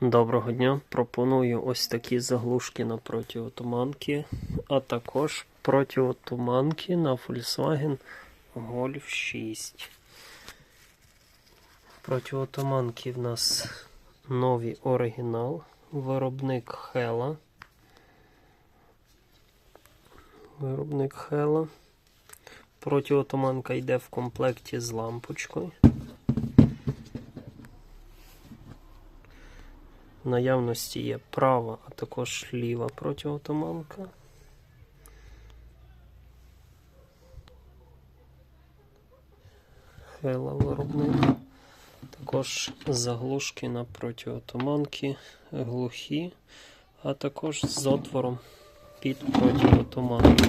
Доброго дня. Пропоную ось такі заглушки на протиотуманки, а також протиотуманки на Volkswagen Golf 6. Протиотуманки в нас нові оригінал, виробник Hella. Виробник Hella. Протиотуманка йде в комплекті з лампочкою. Наявності є права, а також ліва протиотуманка. Хела виробник. Також заглушки на протиотуманки глухі, а також з отвором під протиотуманку.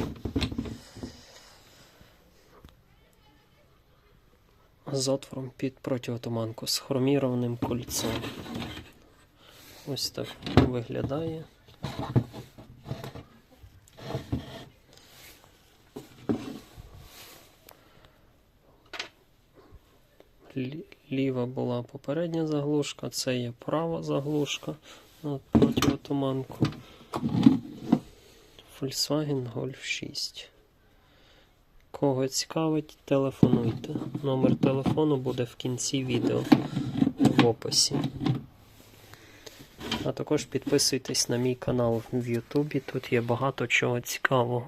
З отвором під протиотуманку з хромірованим кольцом. Ось так виглядає. Ліва була попередня заглушка, це є права заглушка на протиотуманку. Volkswagen Golf 6. Кого цікавить, телефонуйте. Номер телефону буде в кінці відео в описі. А також підписуйтесь на мій канал в Ютубі. Тут є багато чого цікавого.